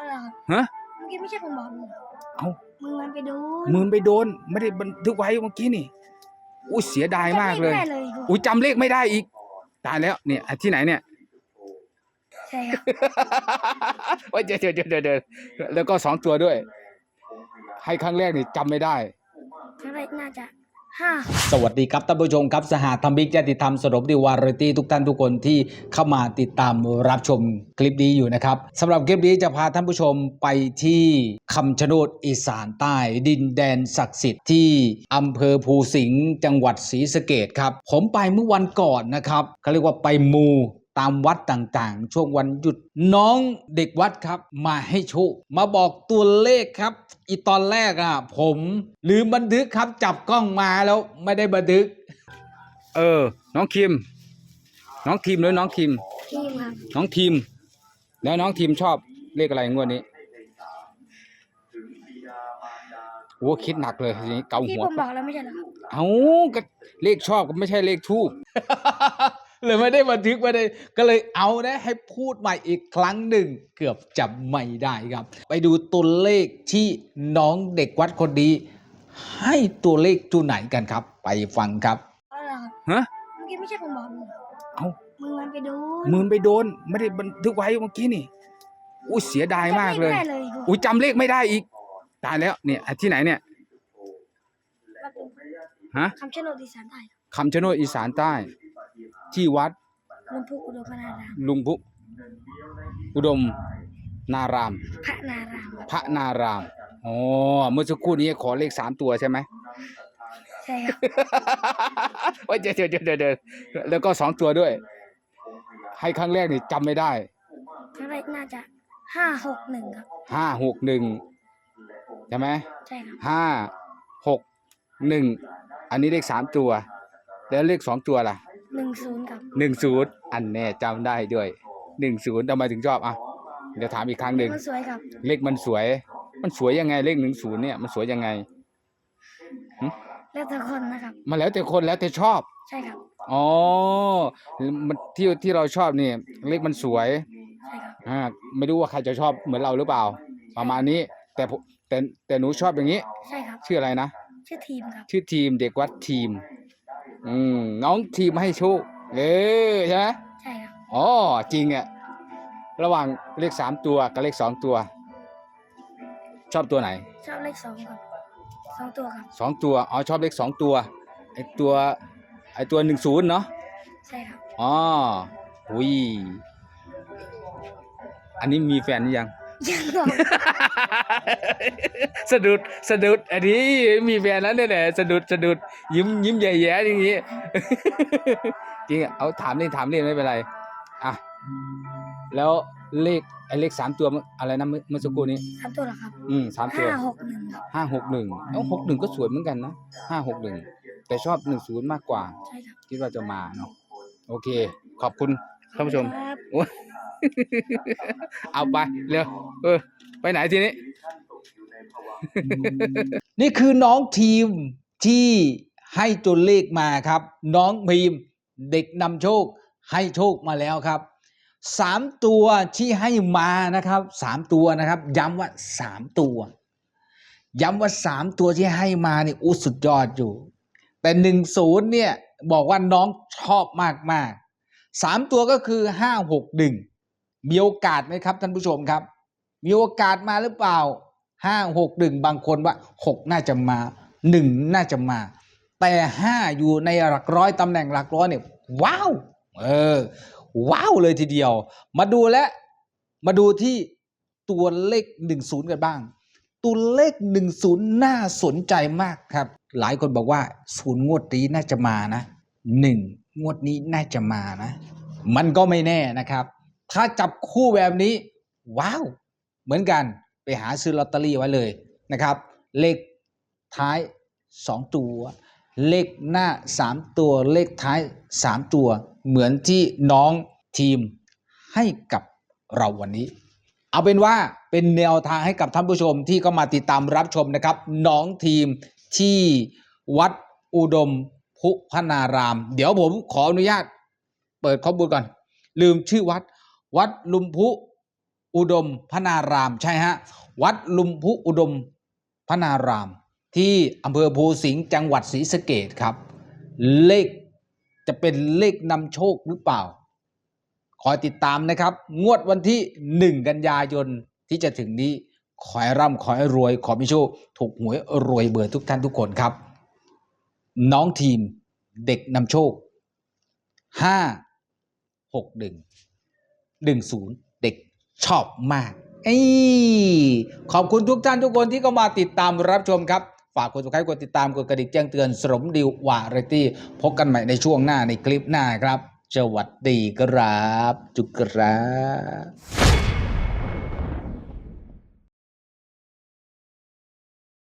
เอาล่ะครับฮะเมื่อกี้ไม่ใช่ผมบอกมึงเหรอเอ้ามือมันไปโดนมือไปโดน ไม่ได้บันทึกไว้เมื่อกี้นี่อุ้ยเสียดายมากเลย จำไได้เลยครูอุ้ยจำเลขไม่ได้อีก ตายแล้วเนี่ยอะที่ไหนเนี่ย ใช่ครับว่าเดี๋ยวเดี๋ยวเดี๋ยวเดี๋ยวแล้วก็สองตัวด้วย ให้ครั้งแรกนี่จำไม่ได้ ครั้งแรกน่าจะห้า สวัสดีครับท่านผู้ชมครับสหธรรมิกญาติธรรมสรบดีวารตี้ทุกท่านทุกคนที่เข้ามาติดตามรับชมคลิปนี้อยู่นะครับสำหรับคลิปนี้จะพาท่านผู้ชมไปที่คำชะโนดอีสานใต้ ดินแดนศักดิ์สิทธิ์ที่อำเภอภูสิงห์จังหวัดศรีสะเกดครับ ผมไปเมื่อวันก่อนนะครับเขาเรียกว่าไปมู ตามวัดต่างๆ ช่วงวันหยุด น้องเด็กวัดครับ มาให้โชคมาบอกตัวเลขครับ อีตอนแรกอะ ผมลืมบันทึกครับ จับกล้องมาแล้วไม่ได้บันทึก เออ น้องคิม น้องทีมหรือน้องคิม ทีมครับน้องทีม แล้วน้องทีมชอบเลขอะไรงวดนี้โอ้คิดหนักเลยทีนี้เกาที่หัวผมบอกแล้วไม่ใช่เหรอครับ เอาก็เลขชอบก็ไม่ใช่เลขทูบ เลยไม่ได้บันทึกไม่ได้ก็เลยเอานะให้พูดใหม่อีกครั้งหนึ่ง เกือบจำไม่ได้ครับ ไปดูตัวเลขที่น้องเด็กวัดคนนี้ให้ตัวเลขตัวไหนกันครับ ไปฟังครับเอาล่ะครับฮะ เมื่อกี้ไม่ใช่ผมบอกมึงเหรอเอ้า มือมันไปโดนมือไปโดนไม่ได้บันทึกไว้เมื่อกี้นี่อุ้ยเสียดายมากเลย จำไได้เลยครูอุ้ยจำเลขไม่ได้อีก ตายแล้วเนี่ยอะที่ไหนเนี่ยวัดฮะ คำชะโนดอีสานใต้ครับคำชะโนดอีสานใต้ ที่วัดหลวงพ่ออุดมพนารามลุงพุอุดมนาราม พระนารามครับพระนารามอ๋อเมื่อสักครู่นี้ขอเลขสามตัวใช่ไหม ใช่ครับ ว่าเดี๋ยวเดี๋ยวเดี๋ยวเดี๋ยวแล้วก็สองตัวด้วย ให้ครั้งแรกนี่จำไม่ได้ครั้งแรกน่าจะห้าหกหนึ่งครับ ห้าหกหนึ่งใช่ไหมใช่ครับ ห้าหกหนึ่งอันนี้เลขสามตัว แล้วเลขสองตัวล่ะห นึ่งศูนย์ครับหนึ่งศูนย์อันแน่จำได้ด้วยหนึ่งศูนย์ทำไมถึงชอบอะเดี๋ยวถามอีกครั้งหนึ่งมันสวยครับ เลขมันสวย มันสวยยังไงเลขหนึ่งศูนย์เนี่ยมันสวยยังไง แล้วแต่คนนะครับมันแล้วแต่คนแล้วแต่ชอบ ใช่ครับ อ๋อมันที่ที่เราชอบนี่เลขมันสวยใช่ครับอ่าไม่รู้ว่าใครจะชอบเหมือนเราหรือเปล่า ประมาณนี้ แต่ผมแต่แต่หนูชอบอย่างนี้ ใช่ครับ ชื่ออะไรนะชื่อทีมครับ ชื่อทีมเด็กวัดทีม อืมน้องทีมให้โชคเออใช่ไหมใช่ครับอ๋อจริงอะระหว่างเลขสามตัวกับเลขสองตัว ชอบตัวไหนชอบเลขสองครับสองตัวครับสองตัวอ๋อชอบเลขสองตัวไอตัวไอตัวหนึ่งศูนย์เนาะใช่ครับอ๋อหุยอันนี้มีแฟนหรือยังยังครับ สะดุดสะดุดอันนี้มีแฟนแล้วเนี่ยแหละสะดุดสะดุดยิ้มยิ้มแย่ๆอย่างงี้ จริงอะเอาถามเล่นถามเล่นไม่เป็นไรอะแล้วเลขไอ้เลขสามตัวมันอะไรนะเมื่อเมื่อสักครู่นี้สามตัวเหรอครับอืมสามตัวห้าหกหนึ่งครับห้าหกหนึ่งเอ้าหกหนึ่งก็สวยเหมือนกันนะห้าหกหนึ่งแต่ชอบหนึ่งศูนย์มากกว่าใช่ครับคิดว่าจะมาเนาะโอเค ขอบคุณท่านผู้ชมครับโอ้ย เอาไปเร็วเออ ไปไหนทีนี้ นี่คือน้องทีมที่ให้ตัวเลขมาครับ น้องพีมเด็กนำโชคให้โชคมาแล้วครับสามตัวที่ให้มานะครับสามตัวนะครับ ย้ำว่าสามตัว ย้ำว่าสามตัวที่ให้มานี่อู้สุดยอดอยู่ แต่หนึ่งศูนย์เนี่ยบอกว่าน้องชอบมากมากๆสามตัวก็คือห้าหกหนึ่ง มีโอกาสไหมครับท่านผู้ชมครับ มีโอกาสมาหรือเปล่าห้าหกหนึ่งบางคนว่าหกน่าจะมาหนึ่งน่าจะมา แต่ห้าอยู่ในหลักร้อยตำแหน่งหลักร้อยเนี่ยว้าวเออว้าวเลยทีเดียว มาดูและมาดูที่ตัวเลขหนึ่งศูนย์กันบ้าง ตัวเลขหนึ่งศูนย์น่าสนใจมากครับ หลายคนบอกว่าศูนย์งวดนี้น่าจะมานะหนึ่งงวดนี้น่าจะมานะ มันก็ไม่แน่นะครับ ถ้าจับคู่แบบนี้ ว้าว เหมือนกันไปหาซื้อลอตเตอรี่ไว้เลยนะครับ เลขท้าย 2 ตัว เลขหน้า 3 ตัว เลขท้าย 3 ตัว เหมือนที่น้องทีมให้กับเราวันนี้ เอาเป็นว่าเป็นแนวทางให้กับท่านผู้ชมที่ก็มาติดตามรับชมนะครับ น้องทีมที่วัดอุดมพุพนาราม เดี๋ยวผมขออนุญาตเปิดข้อมูลก่อน ลืมชื่อวัด วัดลุมพุอุดมพนารามใช่ฮะวัดลุมพุอุดมพนาราม ที่อำเภอภูสิงห์จังหวัดศรีสะเกดครับ เลขจะเป็นเลขนำโชคหรือเปล่า คอยติดตามนะครับ งวดวันที่ 1 กันยายนที่จะถึงนี้ ขอให้ร่ำขอให้รวย ขอมีโชคถูกหวยรวยเบอร์ทุกท่านทุกคนครับ น้องทีมเด็กนำโชคห้าห หนึ่งศูนย์เด็กชอบมากไอ้ขอบคุณทุกท่านทุกคนที่เข้ามาติดตามรับชมครับ ฝากกดติดตามกดติดตามกดกระดิ่งแจ้งเตือนสมดิววาไรตี้พบกันใหม่ในช่วงหน้าในคลิปหน้าครับสวัสดีครับ จุกครับ